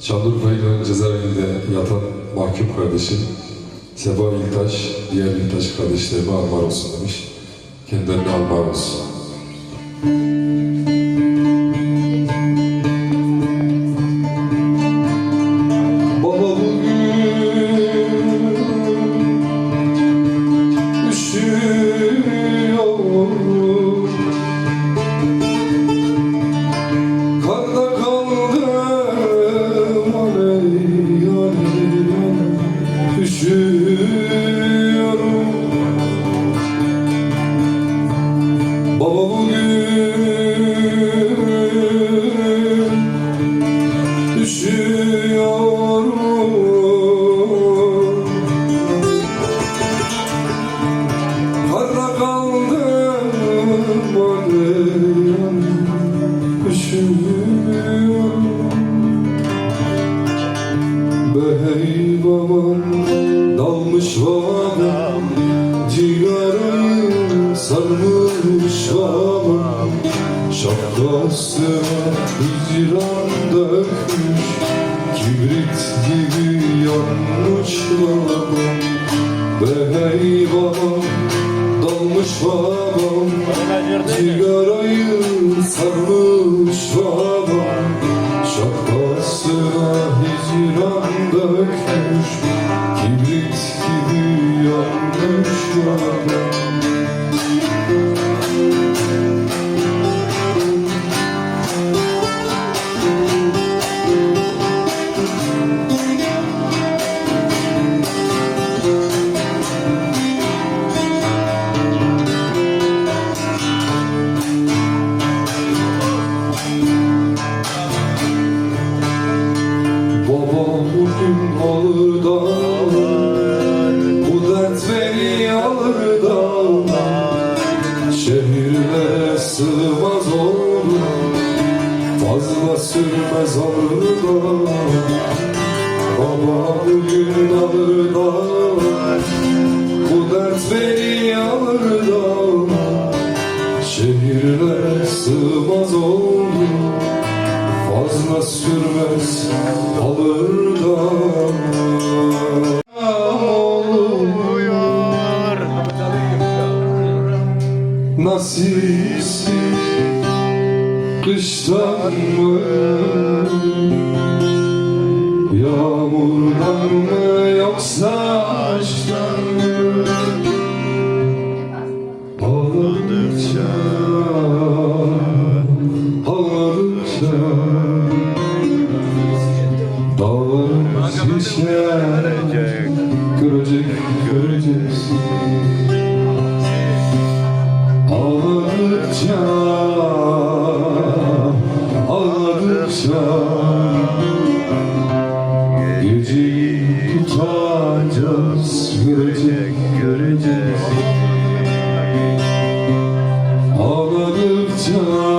Şanlıurfa İlhan cezaevinde yatan mahkum kardeşim Seba İltaş, diğer İltaş kardeşlerime armağan olsun demiş. Kendilerine armağan olsun. Babam dalmış babam Cigarayı sarmış babam Şapkasına hicran dökmüş Kibrit gibi yanmış babam Bey babam dalmış babam Cigarayı sarmış babam Şapkasına hicran dökmüş Bugün alır dağlar Bu dert beni alır dağlar. Şehirlere sığmaz olur Fazla sürmez alır dağlar. Baba bugün alır dağlar Bu dert beni sürmez alır da Nasipsiz kıştan mı? Yağmurdan mı yoksa aşktan Şişer Görecek göreceğiz Ağladıkça Ağladıkça Geceyi tutacağız Görecek göreceğiz Ağladıkça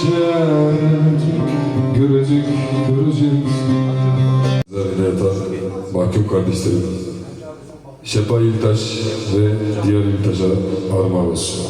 Yeşerecek Görecek, göreceğiz. Zarine yatan mahkum kardeşlerim. Şepa İltaş ve diğer İltaş'a armağan olsun.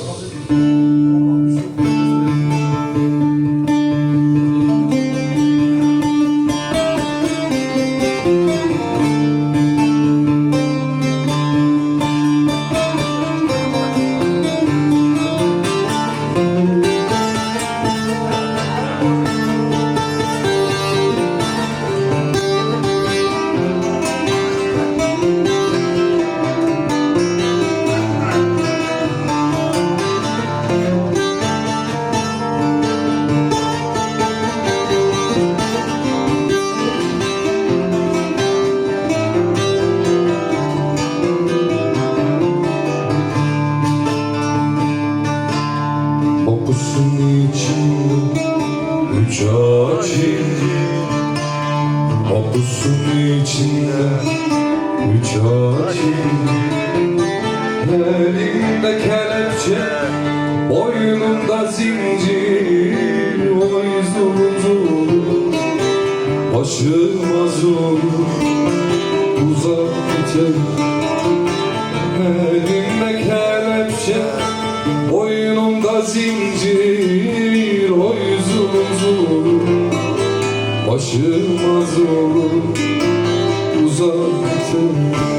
Kokusun üç ağaç indi Kokusun içinde ağaç indi Elinde kelepçe Boynunda zincir. Oy zulu zulu Başıma zulu Uzak biter Elimde kelepçe Boynumda zincir o yüzüm zulüm Başım az olur uzak